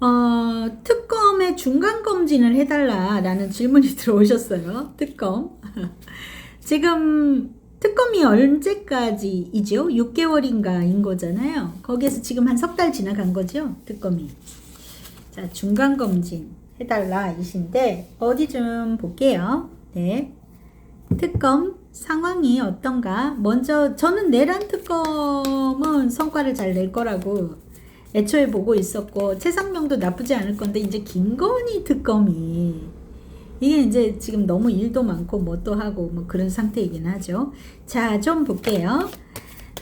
어, 특검의 중간 검진을 해달라라는 질문이 들어오셨어요. 특검. 지금 특검이 언제까지이죠? 6개월인가인 거잖아요. 거기에서 지금 한 석 달 지나간 거죠? 특검이. 자, 중간 검진 해달라 이신데 어디 좀 볼게요. 네. 특검 상황이 어떤가? 먼저 저는 내란 특검은 성과를 잘 낼 거라고 애초에 보고 있었고 최상명도 나쁘지 않을 건데 이제 김건희 특검이 이게 이제 지금 너무 일도 많고 뭣도 하고 뭐 그런 상태이긴 하죠. 자, 좀 볼게요.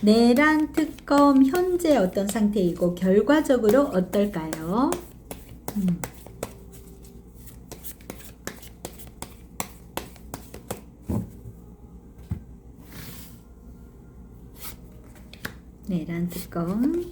내란 특검 현재 어떤 상태이고 결과적으로 어떨까요? 음. 내란 특검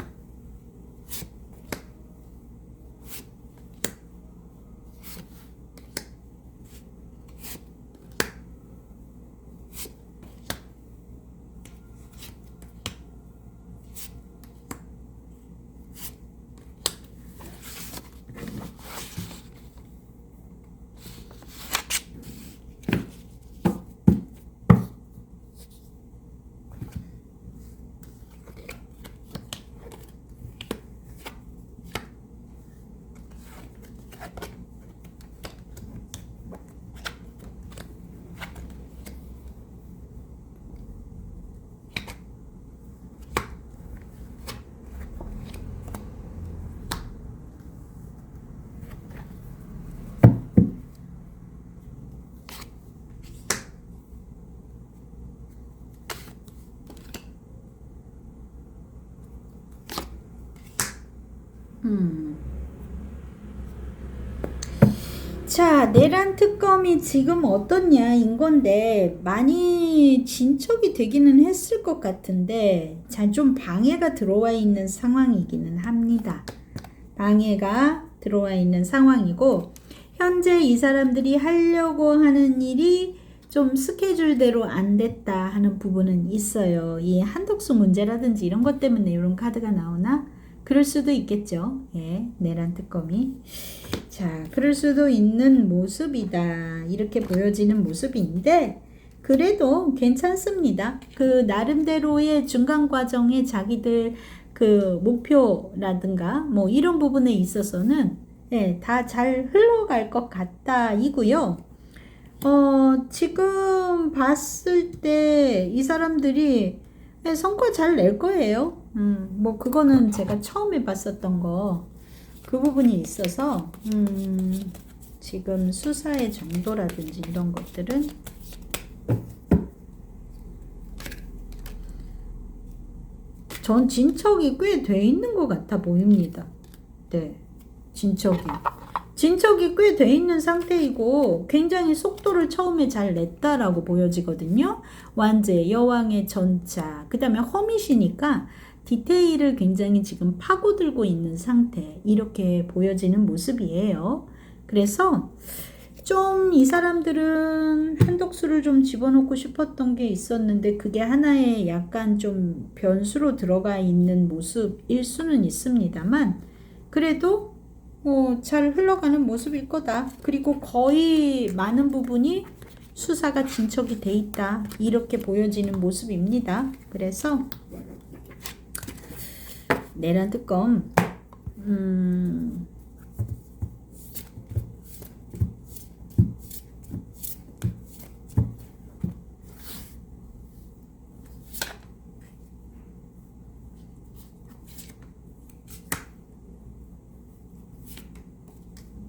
음. 자, 내란 특검이 지금 어떻냐 인 건데 많이 진척이 되기는 했을 것 같은데 자, 좀 방해가 들어와 있는 상황이기는 합니다. 방해가 들어와 있는 상황이고 현재 이 사람들이 하려고 하는 일이 좀 스케줄대로 안 됐다 하는 부분은 있어요. 이 한덕수 문제라든지 이런 것 때문에 이런 카드가 나오나? 그럴 수도 있겠죠. 예, 내란 특검이. 자, 그럴 수도 있는 모습이다. 이렇게 보여지는 모습인데, 그래도 괜찮습니다. 그 나름대로의 중간 과정에 자기들 그 목표라든가 뭐 이런 부분에 있어서는 예, 다 잘 흘러갈 것 같다 이고요. 어, 지금 봤을 때 이 사람들이 예, 성과 잘 낼 거예요. 음, 뭐 그거는 제가 처음에 봤었던 거 그 부분이 있어서 음, 지금 수사의 정도라든지 이런 것들은 전 진척이 꽤 돼 있는 것 같아 보입니다. 네, 진척이. 진척이 꽤 돼 있는 상태이고 굉장히 속도를 처음에 잘 냈다라고 보여지거든요. 완제, 여왕의 전차, 그 다음에 허밋이니까 디테일을 굉장히 지금 파고들고 있는 상태 이렇게 보여지는 모습이에요. 그래서 좀 이 사람들은 한독수를 좀 집어넣고 싶었던 게 있었는데 그게 하나의 약간 좀 변수로 들어가 있는 모습일 수는 있습니다만 그래도 어, 잘 흘러가는 모습일 거다. 그리고 거의 많은 부분이 수사가 진척이 돼 있다. 이렇게 보여지는 모습입니다. 그래서 내란 특검 음,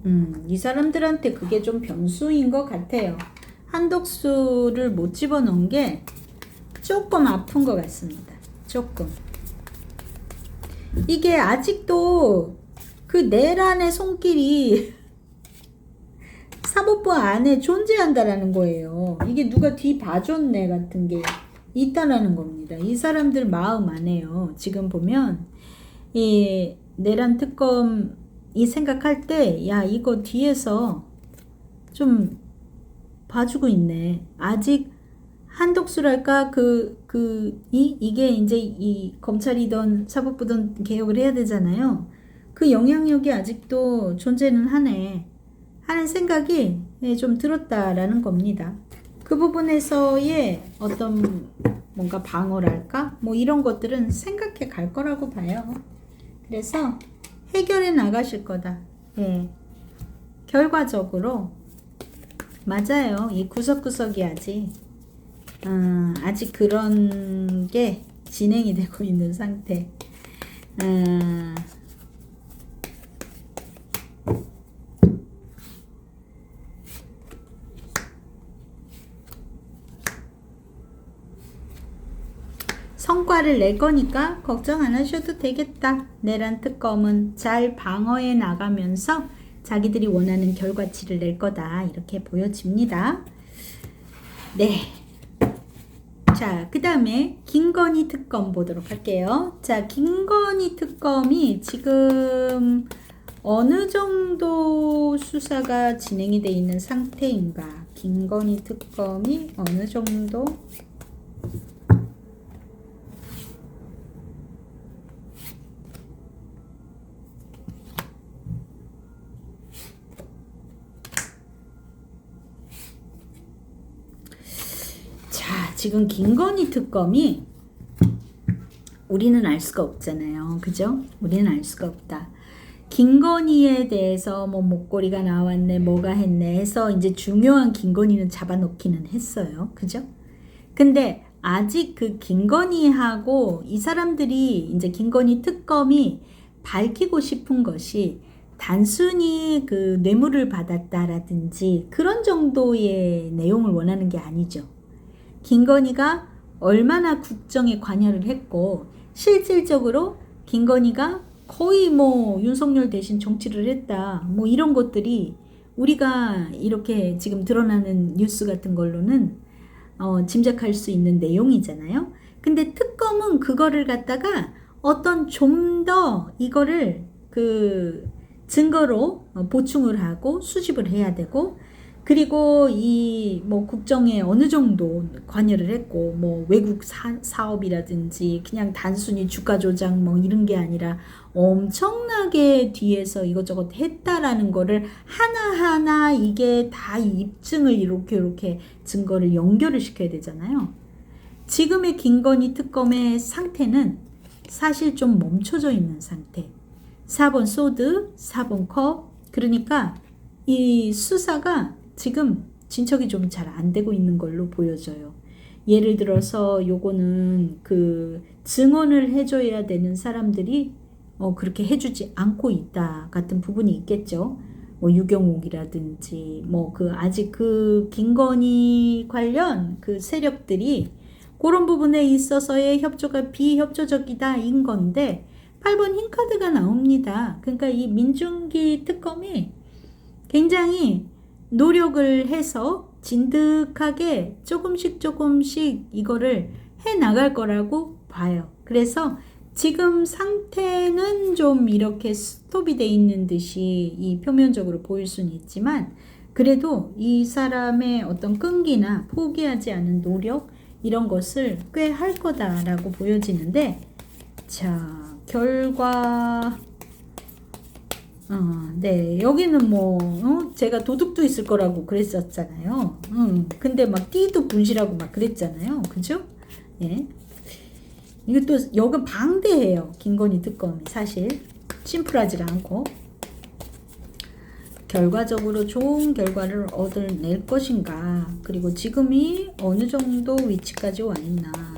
음, 이 사람들한테 그게 좀 변수인 것 같아요. 한독수를 못 집어넣은 게 조금 아픈 것 같습니다. 조금. 이게 아직도 그 내란의 손길이 사법부 안에 존재한다라는 거예요. 이게 누가 뒤 봐줬네 같은 게 있다라는 겁니다. 이 사람들 마음 안에요. 지금 보면 이 내란 특검이 생각할 때 야 이거 뒤에서 좀 봐주고 있네. 아직 한독수랄까 그 그 이 이게 이제 이 검찰이던 사법부든 개혁을 해야 되잖아요. 그 영향력이 아직도 존재는 하네. 하는 생각이 예, 좀 들었다라는 겁니다. 그 부분에서의 어떤 뭔가 방어랄까? 뭐 이런 것들은 생각해 갈 거라고 봐요. 그래서 해결해 나가실 거다. 예. 결과적으로 맞아요. 이 구석구석이 아직 어, 아직 그런 게 진행이 되고 있는 상태. 어, 성과를 낼 거니까 걱정 안 하셔도 되겠다. 내란 특검은 잘 방어해 나가면서 자기들이 원하는 결과치를 낼 거다. 이렇게 보여집니다. 네. 자, 그 다음에 김건희 특검 보도록 할게요. 자, 김건희 특검이 지금 어느 정도 수사가 진행이 돼 있는 상태인가? 김건희 특검이 어느 정도 자, 지금 김건희 특검이 우리는 알 수가 없잖아요. 그죠? 우리는 알 수가 없다. 김건희에 대해서 뭐 목걸이가 나왔네, 뭐가 했네 해서 이제 중요한 김건희는 잡아놓기는 했어요. 그죠? 근데 아직 그 김건희하고 이 사람들이 이제 김건희 특검이 밝히고 싶은 것이 단순히 그 뇌물을 받았다라든지 그런 정도의 내용을 원하는 게 아니죠. 김건희가 얼마나 국정에 관여를 했고 실질적으로 김건희가 거의 뭐 윤석열 대신 정치를 했다. 뭐 이런 것들이 우리가 이렇게 지금 드러나는 뉴스 같은 걸로는 어, 짐작할 수 있는 내용이잖아요. 근데 특검은 그거를 갖다가 어떤 좀 더 이거를 그 증거로 어, 보충을 하고 수집을 해야 되고 그리고 이 뭐 국정에 어느 정도 관여를 했고 뭐 외국 사, 사업이라든지 그냥 단순히 주가 조작 뭐 이런 게 아니라 엄청나게 뒤에서 이것저것 했다라는 거를 하나하나 이게 다 입증을 이렇게 이렇게 증거를 연결을 시켜야 되잖아요. 지금의 김건희 특검의 상태는 사실 좀 멈춰져 있는 상태. 4번 소드, 4번 컵. 그러니까 이 수사가 지금 진척이 좀 잘 안 되고 있는 걸로 보여져요. 예를 들어서 요거는 그 증언을 해줘야 되는 사람들이 어 그렇게 해주지 않고 있다 같은 부분이 있겠죠. 뭐 유경옥이라든지 뭐 그 아직 그 김건희 관련 그 세력들이 그런 부분에 있어서의 협조가 비협조적이다인 건데 8번 흰 카드가 나옵니다. 그러니까 이 민중기 특검이 굉장히 노력을 해서 진득하게 조금씩 조금씩 이거를 해 나갈 거라고 봐요. 그래서 지금 상태는 좀 이렇게 스톱이 돼 있는 듯이 이 표면적으로 보일 수는 있지만 그래도 이 사람의 어떤 끈기나 포기하지 않은 노력 이런 것을 꽤 할 거다라고 보여지는데 자 결과 어, 네 여기는 뭐 어? 제가 도둑도 있을 거라고 그랬었잖아요. 음, 근데 막 띠도 분실하고 막 그랬잖아요. 그죠? 예. 이것도 여기 방대해요. 김건희 특검이 사실 심플하지가 않고 결과적으로 좋은 결과를 얻어낼 것인가 그리고 지금이 어느 정도 위치까지 와 있나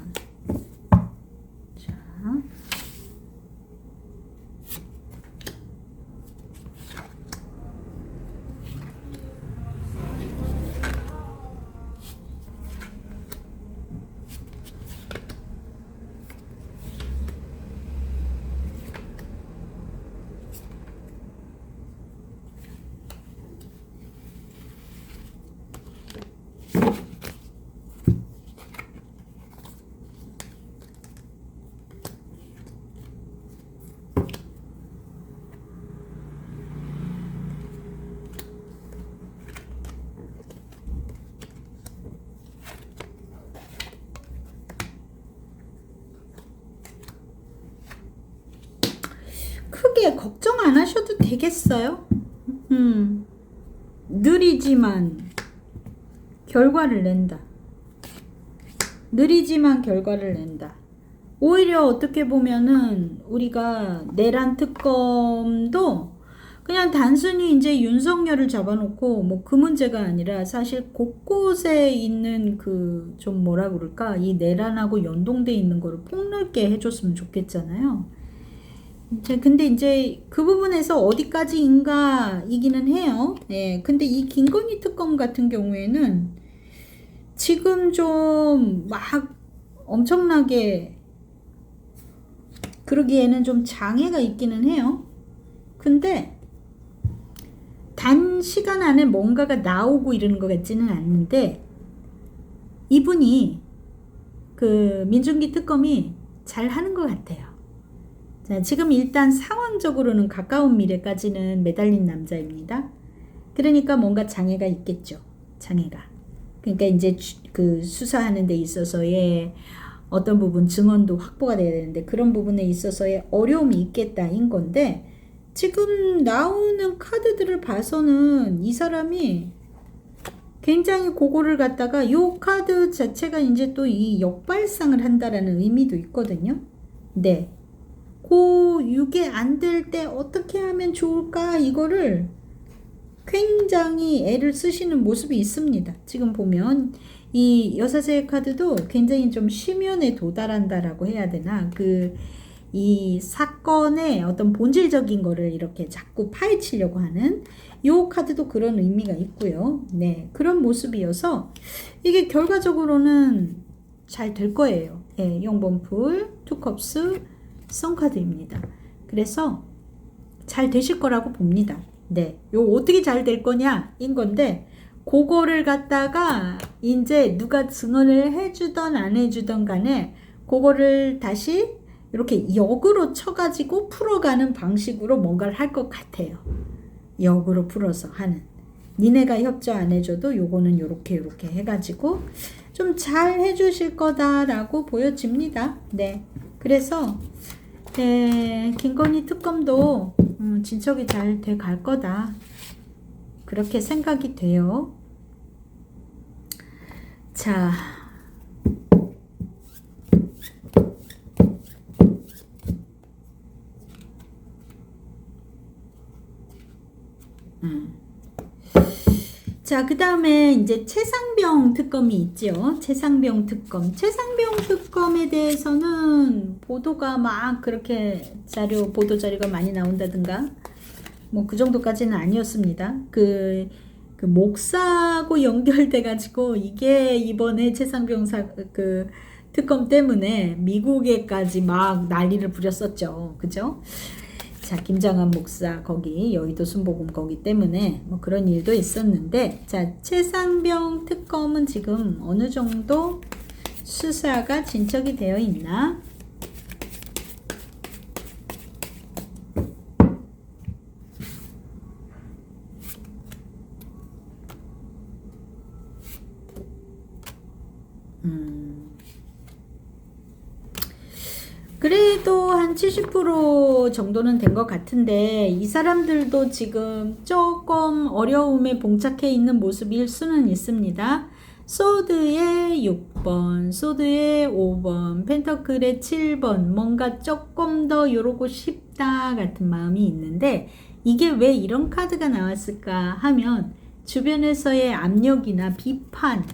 안 하셔도 되겠어요. 음, 느리지만 결과를 낸다. 느리지만 결과를 낸다. 오히려 어떻게 보면은 우리가 내란 특검도 그냥 단순히 이제 윤석열을 잡아놓고 뭐 그 문제가 아니라 사실 곳곳에 있는 그 좀 뭐라 그럴까 이 내란하고 연동돼 있는 거를 폭넓게 해줬으면 좋겠잖아요. 근데 이제 그 부분에서 어디까지인가 이기는 해요. 예. 근데 이 김건희 특검 같은 경우에는 지금 좀 막 엄청나게 그러기에는 좀 장애가 있기는 해요. 근데 단 시간 안에 뭔가가 나오고 이러는 것 같지는 않는데 이분이 그 민중기 특검이 잘 하는 것 같아요. 자, 지금 일단 상황적으로는 가까운 미래까지는 매달린 남자입니다. 그러니까 뭔가 장애가 있겠죠. 장애가. 그러니까 이제 주- 그 수사하는 데 있어서의 어떤 부분 증언도 확보가 돼야 되는데 그런 부분에 있어서의 어려움이 있겠다인 건데 지금 나오는 카드들을 봐서는 이 사람이 굉장히 그거를 갖다가 요 카드 자체가 이제 또 이 역발상을 한다라는 의미도 있거든요. 네. 고 이게 안 될 때 어떻게 하면 좋을까 이거를 굉장히 애를 쓰시는 모습이 있습니다. 지금 보면 이 여사제의 카드도 굉장히 좀 심연에 도달한다라고 해야 되나 그 이 사건의 어떤 본질적인 거를 이렇게 자꾸 파헤치려고 하는 요 카드도 그런 의미가 있고요. 네 그런 모습이어서 이게 결과적으로는 잘 될 거예요. 예, 영번풀, 투컵스, 선카드입니다. 그래서 잘 되실 거라고 봅니다. 네. 요 어떻게 잘 될 거냐? 인 건데, 그거를 갖다가 이제 누가 증언을 해주던 안 해주던 간에 그거를 다시 이렇게 역으로 쳐가지고 풀어가는 방식으로 뭔가를 할 것 같아요. 역으로 풀어서 하는. 니네가 협조 안 해줘도 요거는 요렇게 요렇게 해가지고 좀 잘 해주실 거다라고 보여집니다. 네. 그래서 네, 김건희 특검도 음, 진척이 잘 돼 갈 거다. 그렇게 생각이 돼요. 자, 음. 자, 그 다음에 이제 최상병 특검이 있죠. 최상병 특검. 최상병 특검에 대해서는 보도가 막 그렇게 자료, 보도 자료가 많이 나온다든가, 뭐 그 정도까지는 아니었습니다. 그, 그 목사하고 연결돼가지고 이게 이번에 최상병 사, 그 특검 때문에 미국에까지 막 난리를 부렸었죠. 그죠? 자, 김장한 목사 거기 여의도 순복음 거기 때문에 뭐 그런 일도 있었는데 자, 최상병 특검은 지금 어느 정도 수사가 진척이 되어 있나? 그래도 한 70% 정도는 된 것 같은데 이 사람들도 지금 조금 어려움에 봉착해 있는 모습일 수는 있습니다. 소드의 6번, 소드의 5번, 펜터클의 7번 뭔가 조금 더 요러고 싶다 같은 마음이 있는데 이게 왜 이런 카드가 나왔을까 하면 주변에서의 압력이나 비판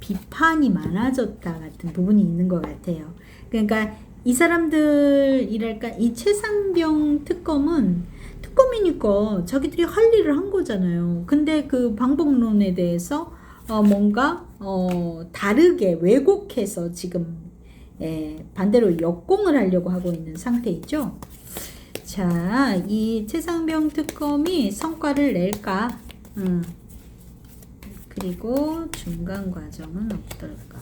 비판이 많아졌다 같은 부분이 있는 것 같아요. 그러니까 이 사람들이랄까 이 최상병 특검은 특검이니까 자기들이 할 일을 한 거잖아요. 근데 그 방법론에 대해서 어 뭔가 어 다르게 왜곡해서 지금 예, 반대로 역공을 하려고 하고 있는 상태이죠. 자, 이 최상병 특검이 성과를 낼까? 음. 그리고 중간 과정은 어떨까?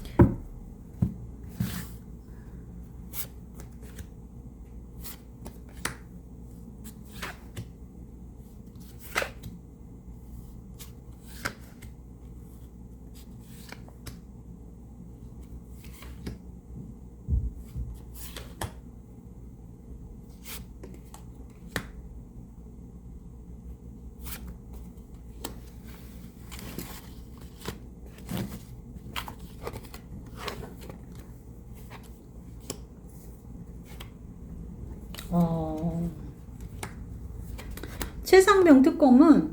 최상병 특검은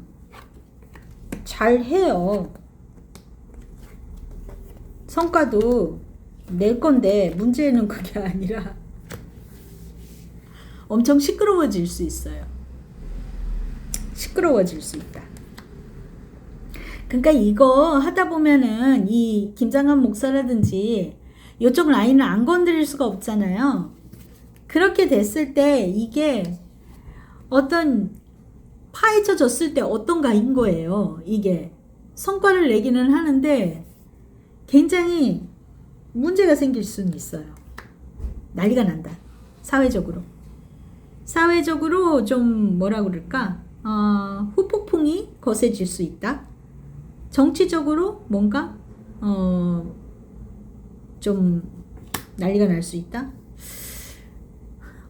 잘 해요. 성과도 낼 건데 문제는 그게 아니라 엄청 시끄러워질 수 있어요. 시끄러워질 수 있다. 그러니까 이거 하다 보면은 이 김장한 목사라든지 이쪽 라인을 안 건드릴 수가 없잖아요. 그렇게 됐을 때 이게 어떤 파헤쳐졌을 때 어떤가인 거예요. 이게 성과를 내기는 하는데 굉장히 문제가 생길 수는 있어요. 난리가 난다. 사회적으로. 사회적으로 좀 뭐라 그럴까? 어, 후폭풍이 거세질 수 있다. 정치적으로 뭔가 어, 좀 난리가 날 수 있다.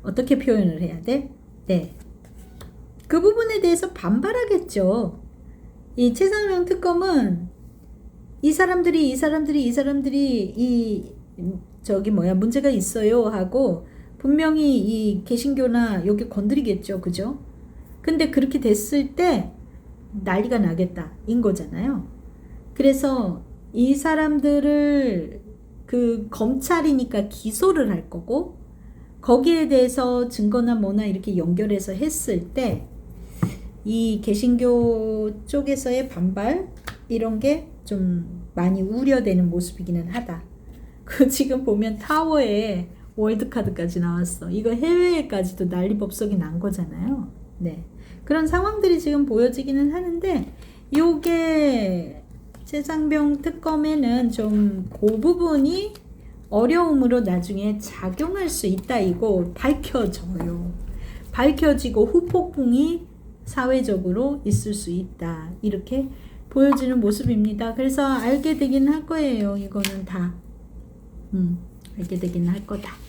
어떻게 표현을 해야 돼? 네. 그 부분에 대해서 반발하겠죠. 이 최상명 특검은 이 사람들이 이 사람들이 이 사람들이 이 저기 뭐야 문제가 있어요 하고 분명히 이 개신교나 여기 건드리겠죠. 그죠? 근데 그렇게 됐을 때 난리가 나겠다 인 거잖아요. 그래서 이 사람들을 그 검찰이니까 기소를 할 거고 거기에 대해서 증거나 뭐나 이렇게 연결해서 했을 때 이 개신교 쪽에서의 반발 이런 게 좀 많이 우려되는 모습이기는 하다. 그 지금 보면 타워에 월드카드까지 나왔어. 이거 해외에까지도 난리법석이 난 거잖아요. 네. 그런 상황들이 지금 보여지기는 하는데 요게 최상병 특검에는 좀 그 부분이 어려움으로 나중에 작용할 수 있다 이거 밝혀져요. 밝혀지고 후폭풍이 사회적으로 있을 수 있다. 이렇게 보여지는 모습입니다. 그래서 알게 되긴 할 거예요. 이거는 다. 음, 알게 되긴 할 거다.